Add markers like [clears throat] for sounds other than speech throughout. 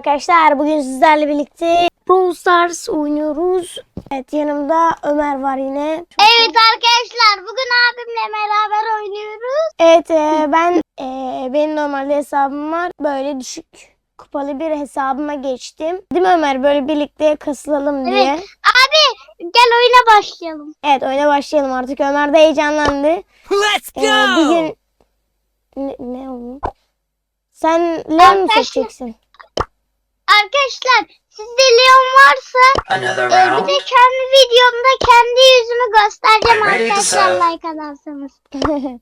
arkadaşlar. Bugün sizlerle birlikte Brawl Stars oynuyoruz. Evet yanımda Ömer var yine. Evet arkadaşlar bugün abimle beraber oynuyoruz. Evet e, ben e, benim normalde hesabım var. Böyle düşük kupalı bir hesabıma geçtim. Değil mi Ömer? Böyle birlikte kasılalım diye. Evet. Abi gel oyuna başlayalım. Evet oyuna başlayalım artık. Ömer de heyecanlandı. Let's E, go! bugün ne, ne oldu? Sen Leon mu Arkadaşlar- seçeceksin? Arkadaşlar sizde Leon varsa e, bir de kendi videomda kendi yüzümü göstereceğim arkadaşlar like atarsanız. [laughs]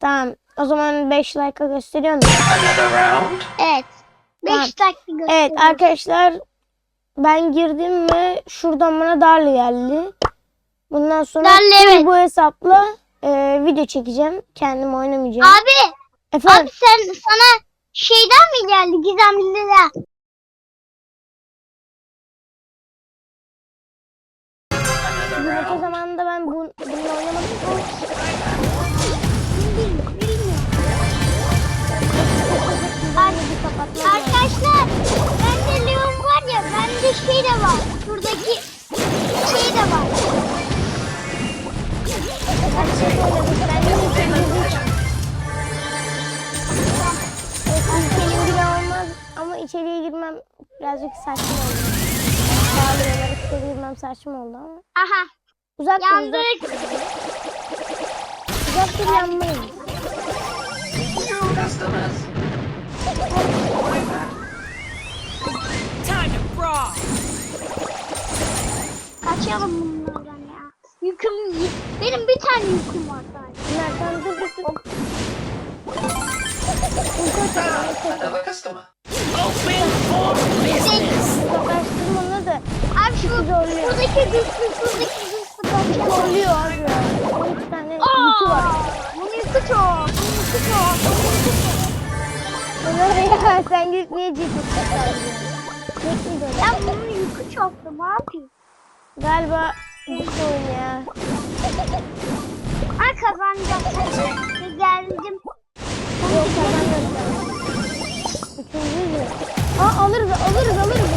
tamam. O zaman 5 like'a gösteriyorum. Another round. Evet. 5 Tamam. dakika gösteriyorum. Evet arkadaşlar ben girdim ve şuradan bana Darlı geldi. Bundan sonra Darlı, full evet. bu hesapla e, video çekeceğim. Kendim oynamayacağım. Abi, Efendim abi sen sana şeyden mi geldi gizemliden? Round. zamanında ben bu, bununla oynamadım. Ar- Arkadaşlar bende Leon var ya bende şey de var. Şuradaki şey de var. İçeriye bile olmaz ama içeriye girmem birazcık saçma oldu. Abi bilmem saçma oldu ama. Aha. Uzak Yandık. Dur, uzak. dur yanmayın. Kaçalım bunlardan ya. Yüküm, benim bir tane yüküm var sadece. Nereden dur dur dur. Hadi bakalım. Şuradaki hırsızlık hırsızlık oluyor abi. 12 tane ülke var. Bunun ülke çok. Bunun ülke çok. Bunlar ya sen gitmeyeceksin. Ben bunun yükü çoktu ne yapayım? Galiba bu sorun ya. Ay kazanacağım. Geldim. Yok kazanmadım. Üçüncü Aa alırız alırız alırız.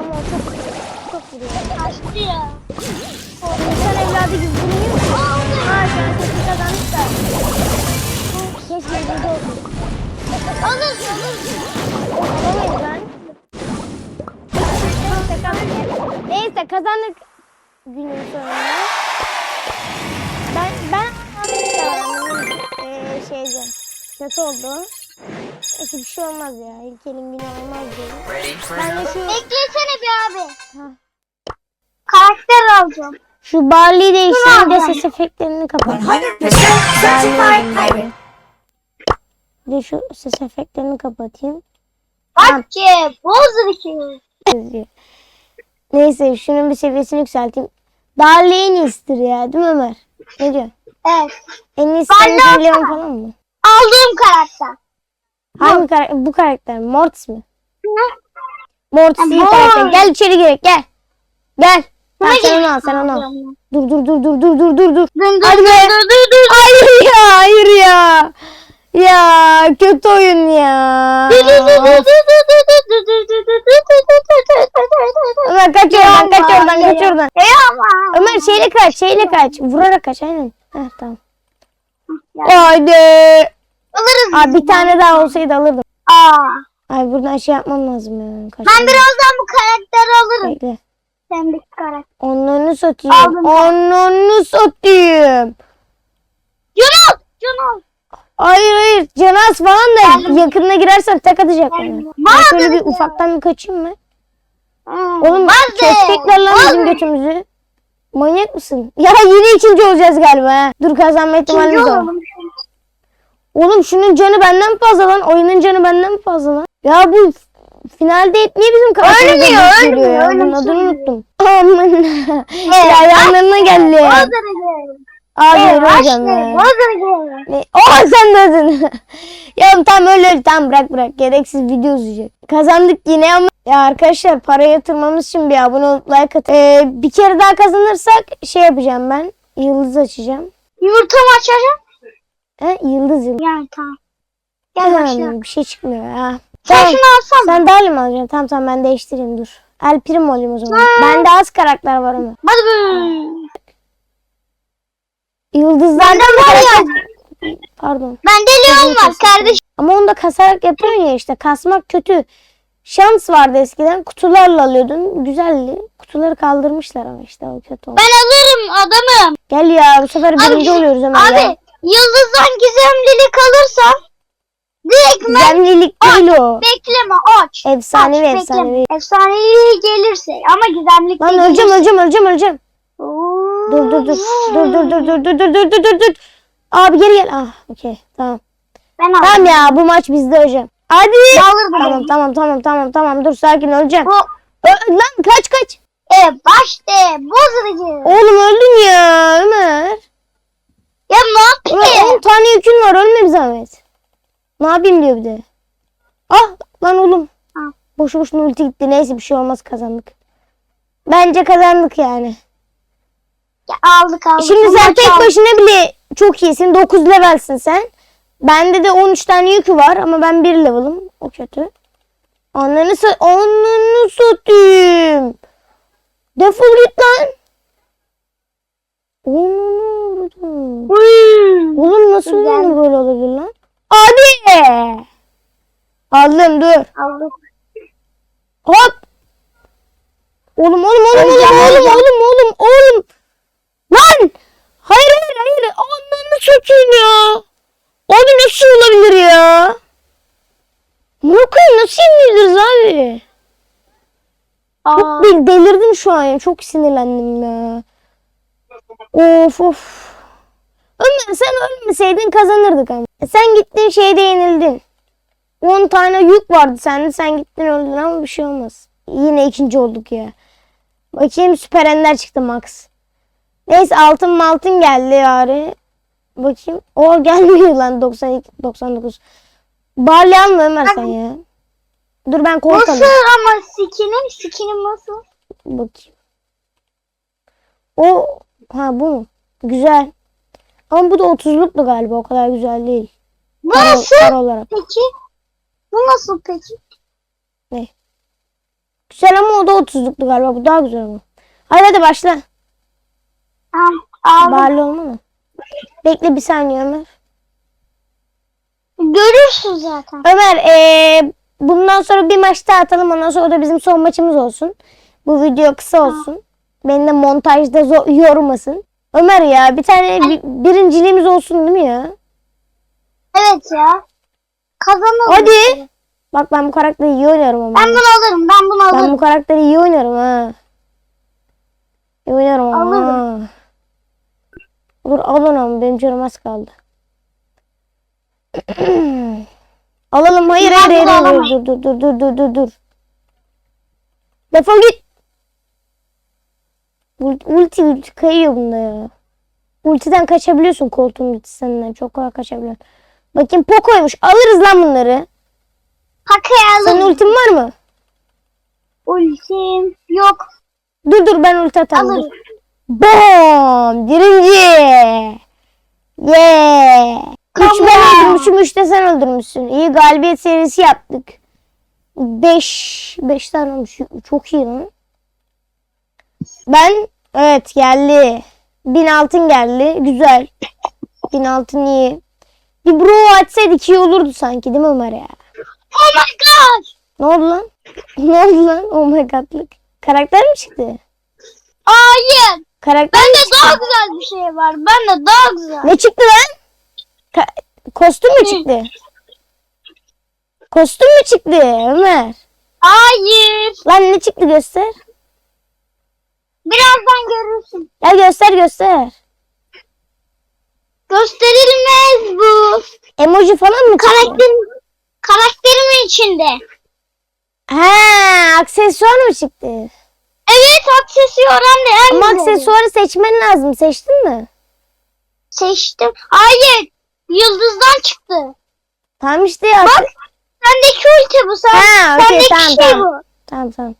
Ama vuruyor. Kaçtı ya. İnsan evladı gibi şu an sesi kazandık da. Keşke burada olsun. Alır alır. Olamayız lan. Neyse kazandık. Neyse kazandık günün sonunda. Ben ben eee şeyde kötü oldu. Neyse bir şey olmaz ya. İlkelin günü olmaz diye. Ready for Ben de şu Beklesene bir abi. Ha. Karakter alacağım. şu Barley'i değiştireyim de ses efektlerini kapat. 100% certified pirate. Bir de şu ses efektlerini kapatayım. Bak ki. Bozdur ki. Neyse şunun bir seviyesini yükselteyim. Barley en iyisidir ya değil mi Ömer? Ne diyor? Evet. En iyisi Barley falan mı? Aldığım karakter. Hangi karakter? Bu karakter? Mortis mi? Ne? Mortis Ama- karakter. Gel içeri girek gel. Gel. Buna sen onu al sen onu al. Dur dur dur dur dur dur dur dur. Dur dur dur dur dur. dur. Hayır ya hayır ya. Ya kötü oyun ya. Ömer kaç oradan kaç oradan kaç oradan. Ömer şeyle kaç şeyle kaç. Vurarak kaç aynen. Heh tamam. Haydi. Alırız. Abi bir tane daha olsaydı alırdım. Aa. Ay buradan şey yapmam lazım ya. Kaç ben birazdan bu karakteri alırım. Bekle. Sen bir karakter. Onlarını satayım. Aldım. Onlarını satayım. Canal. Canal. Hayır hayır. Canaz falan da Geldim. yakınına girersem tek atacak. Geldim. Ben şöyle bir ufaktan bir kaçayım mı? Hmm, Oğlum kesecekler lan bizim götümüzü. Manyak mısın? Ya yine ikinci olacağız galiba. ha. Dur kazanma ihtimalimiz var. olalım. Oğlum şunun canı benden mi fazla lan? Oyunun canı benden mi fazla lan? Ya bu finalde hep niye bizim karşımıza Ölmüyor, ölmüyor, ya? öyle Bunun adını unuttum. Aman. ya yanlarına geldi. Abi Evet, hocam ya. Ne? Aa sen de öldün. [laughs] ya tamam öyle öyle tamam bırak bırak. Gereksiz video uzayacak. Kazandık yine ama ya arkadaşlar para yatırmamız için bir abone olup like at. Ee, bir kere daha kazanırsak şey yapacağım ben. Yıldız açacağım. Yumurtamı açacağım. He, yıldız yıldız. Yani tamam. Gel başla. Bir şey çıkmıyor ya. Sen Tamam. şunu alsana. Sen Darli mi alacaksın? Tamam tamam ben değiştireyim dur. El Prim olayım o zaman. Bende az karakter var ama. Hadi be. Da var ya. Pardon. Bende Leon var kardeşim. Ama onu da kasarak yapıyorsun ya işte. Kasmak kötü. Şans vardı eskiden. Kutularla alıyordun. Güzeldi. Kutuları kaldırmışlar ama işte o kötü oldu. Ben alırım adamım. Gel ya bu sefer birinci Abi, oluyoruz hemen Abi ya. yıldızdan gizemlilik alırsam direkt Gizemlilik değil o. bekleme aç. Efsanevi, Aç, efsanevi. bekleme. Efsanevi gelirse ama gizemlik Lan de öleceğim öleceğim öleceğim öleceğim. Oo. Dur dur dur. Dur dur dur dur dur dur dur dur dur dur. Abi geri gel. Ah okey tamam. Ben aldım. Tamam ya bu maç bizde hocam. Hadi. Ben alırım. Tamam tamam tamam tamam tamam dur sakin öleceğim. Bu Ö- lan kaç kaç. e, başta bozucu. Oğlum öldün ya Ömer. Ya ne yapayım? 10 tane yükün var ölme bir zahmet. Ne yapayım diyor bir de. Ah lan oğlum. Ha. Boşu boşuna ulti gitti. Neyse bir şey olmaz kazandık. Bence kazandık yani. Ya, aldık aldık. Şimdi Bu sen tek aldık. başına bile çok iyisin. 9 levelsin sen. Bende de 13 tane yükü var ama ben 1 level'ım. O kötü. Ananı sa Ananı satayım. Defol git lan. Hmm. Oğlum nasıl oyunu böyle olabilir lan? Abi! Aldım dur. Aldık. Hop! Oğlum oğlum oğlum oğlum oğlum oğlum oğlum oğlum. Lan! Hayır hayır hayır. Ananı satayım ya. Abi nasıl olabilir ya? Koyayım nasıl yeniliriz abi? Aa, Çok del- delirdim şu an ya. Çok sinirlendim ya. Of of. Sen ölmeseydin kazanırdık ama. E Sen gittin şeyde yenildin. 10 tane yük vardı sende. Sen gittin öldün ama bir şey olmaz. Yine ikinci olduk ya. Bakayım süper ender çıktı Max. Neyse altın maltın geldi yani. Bakayım. O gelmiyor [laughs] lan 92 99. Barley alma Ömer sen ya. Dur ben kolt nasıl ama skinim skinim nasıl? Bakayım. O ha bu mu? Güzel. Ama bu da 30'luktu galiba. O kadar güzel değil. Bu Para, nasıl para olarak. peki? Bu nasıl peki? Güzel ama o da 30'luktu galiba. Bu daha güzel ama. Hadi hadi başla. Aldım. Barley olma Bekle bir saniye Ömer. Görürsün zaten. Ömer eee, bundan sonra bir maç daha atalım. Ondan sonra da bizim son maçımız olsun. Bu video kısa olsun. Beni de montajda zor, yormasın. Ömer ya bir tane bir- birinciliğimiz olsun değil mi ya? Evet ya. Kazanalım. Hadi. Bak ben bu karakteri iyi oynarım ama. Ben bunu alırım. Ben bunu Ben alırım. bu karakteri iyi oynarım ha. İyi oynarım ama. Alırım. Dur al onu ama benim canım az kaldı. [clears throat] Alalım hayır Ben hayır hayır, bunu hayır. alamam. dur dur dur dur dur dur dur. Defol git. Ulti, ulti, kayıyor bunda ya. Ultiden kaçabiliyorsun koltuğun ultisinden çok kolay kaçabiliyorsun. Bakayım Poco'ymuş alırız lan bunları. Pakayı Senin alırım. ultin var mı? Ultim yok. Dur dur ben ulti atarım. Alırım. Bom! Birinci! Yeah! Üç ben öldürmüşüm, üç de sen öldürmüşsün. İyi galibiyet serisi yaptık. Beş, beş tane olmuş. Çok iyi lan. Ben, evet geldi. Bin altın geldi. Güzel. Bin altın iyi. Bir bro açsaydık iyi olurdu sanki değil mi Ömer ya? Oh my god. Ne oldu lan? [laughs] ne oldu lan? Oh my god'lık. Karakter mi çıktı? Hayır. Karakter mi Bende çıktı? daha güzel bir şey var. Bende daha güzel. Ne çıktı lan? Ka- kostüm mü çıktı? Kostüm mü çıktı Ömer? Hayır. Lan ne çıktı göster. Birazdan görürsün. Ya göster göster. Gösterilmez bu. Emoji falan mı çıktı? Karakterim, karakterimin içinde. Ha, aksesuar mı çıktı? Evet aksesuar en Ama aksesuarı seçmen lazım. Seçtin mi? Seçtim. Hayır. Yıldızdan çıktı. Tamam işte ya. Bak. Sendeki ulti bu. Sen, Ha, okey, sendeki tamam, şey tamam. bu. Tamam tamam.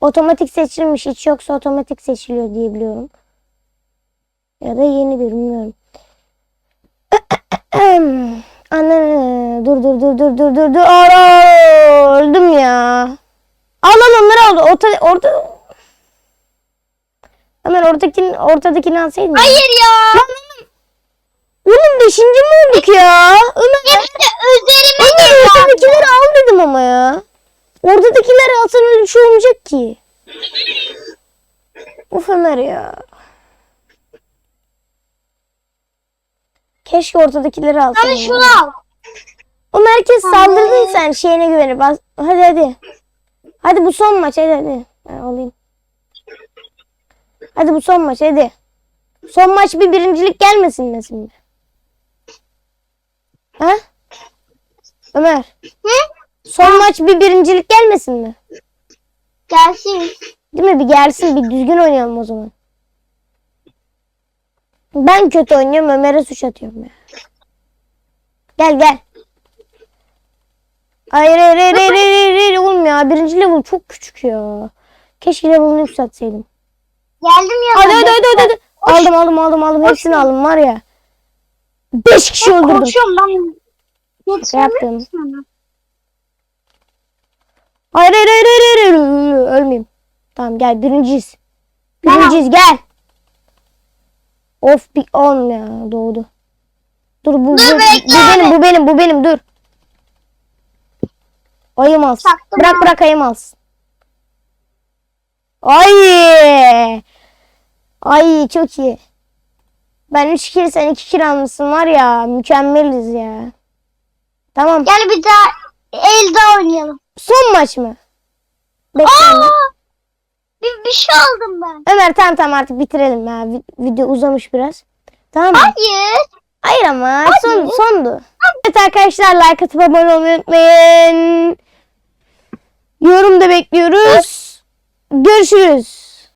Otomatik seçilmiş. Hiç yoksa otomatik seçiliyor diye biliyorum. Ya da yenidir bilmiyorum. [clears throat] Anne dur dur dur dur dur dur dur. Aa, öldüm ya. Al al onları al. Orta, orta. Ömer ortakini, ortadakini alsaydın. Hayır ya. Oğlum beşinci mi olduk ya? Ömer. Hepsi üzerime Ömer ortadakileri al dedim ama ya. Ortadakileri alsan öyle bir şey olmayacak ki. Of Ömer ya. Keşke ortadakileri alsan. Hadi şunu al. O merkez saldırdın sen şeyine güvenip. Hadi hadi. Hadi bu son maç hadi hadi. Ben alayım. Hadi bu son maç hadi. Son maç bir birincilik gelmesin mi şimdi? Ha? Ömer. Hı? Son maç bir birincilik gelmesin mi? Gelsin. Değil mi? Bir gelsin bir düzgün oynayalım o zaman. Ben kötü oynuyorum Ömer'e suç atıyorum ya. Gel gel. Hayır hayır hayır hayır hayır, hayır, oğlum ya. Birinci level çok küçük ya. Keşke level'ını yükseltseydim. Geldim ya. Hadi hadi hadi hadi. Aldım aldım aldım aldım. Hepsini aldım var ya. Beş kişi öldürdüm. Korkuyorum ben. Yetişemem yaptım. sana. Hayır hayır hayır hayır, hayır. Ölmeyeyim. Tamam gel birinciyiz. Birinciyiz gel. Of bir on ya doğdu. Dur bu, bu, Dur, bu bekle benim bu benim bu benim dur. Ayım alsın. Çaktım Bırak ben. bırak ayım alsın. Ay. Ay çok iyi. Ben 3 kill sen 2 kill almışsın var ya mükemmeliz ya. Tamam. Gel bir daha el daha oynayalım. Son maç mı? Bekle. Aa! Bir, bir şey aldım ben. Ömer tamam tamam artık bitirelim ya. Vi- Video uzamış biraz. Tamam mı? Hayır. Hayır ama son, sondu. Evet arkadaşlar like atıp abone olmayı unutmayın. Yorum da bekliyoruz. Görüşürüz.